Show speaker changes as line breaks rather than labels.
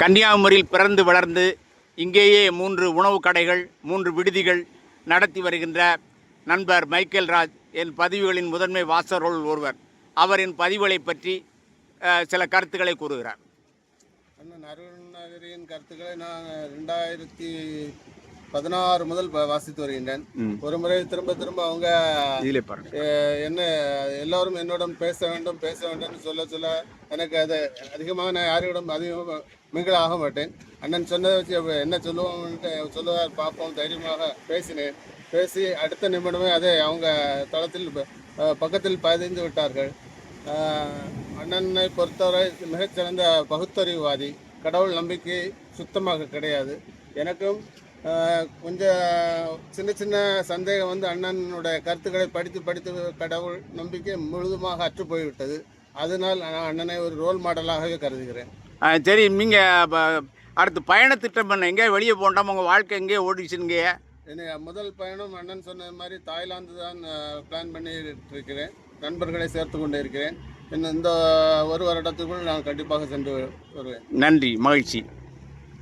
கன்னியாகுமரியில் பிறந்து வளர்ந்து இங்கேயே மூன்று உணவு கடைகள் மூன்று விடுதிகள் நடத்தி வருகின்ற நண்பர் மைக்கேல் ராஜ் என் பதிவுகளின் முதன்மை வாசகர்கள் ஒருவர். அவரின் பதிவுகளை பற்றி சில கருத்துக்களை கூறுகிறார்.
அருண் நகரின் கருத்துக்களை நான் ரெண்டாயிரத்தி பதினாறு முதல் வாசித்து வருகின்றேன். ஒரு முறை திரும்ப திரும்ப அவங்க என்ன எல்லோரும் என்னுடன் பேச வேண்டும் பேச வேண்டும்னு சொல்ல சொல்ல எனக்கு அது அதிகமாக நான் யாரிடம் அதிகமாக மிங்கிள் ஆக மாட்டேன். அண்ணன் சொன்னதை வச்சு என்ன சொல்லுவோம்னு சொல்லுவார் பார்ப்போம் தைரியமாக பேசினேன். பேசி அடுத்த நிமிடமே அதை அவங்க தளத்தில் பக்கத்தில் பதிந்து விட்டார்கள். அண்ணனை பொறுத்தவரை மிகச்சிறந்த பகுத்தறிவுவாதி. கடவுள் நம்பிக்கை சுத்தமாக கிடையாது. எனக்கும் கொஞ்சம் சின்ன சின்ன சந்தேகம் வந்து அண்ணனுடைய கருத்துக்களை படித்து படித்து கடவுள் நம்பிக்கை முழுதுமாக அற்று போய்விட்டது அதனால் நான் அண்ணனை ஒரு ரோல் மாடலாகவே கருதுகிறேன்.
சரி நீங்கள் அடுத்து பயண திட்டம் பண்ண எங்கேயோ வெளியே போண்டாமல் உங்கள் வாழ்க்கை எங்கேயோ ஓடிச்சுங்க
முதல் பயணம் அண்ணன் சொன்ன மாதிரி தாய்லாந்து தான் பிளான் பண்ணிட்டு இருக்கிறேன் நண்பர்களை சேர்த்து கொண்டு இருக்கிறேன். இந்த ஒரு வருடத்துக்குள் நான் கண்டிப்பாக சென்று வருவேன்.
நன்றி மகிழ்ச்சி.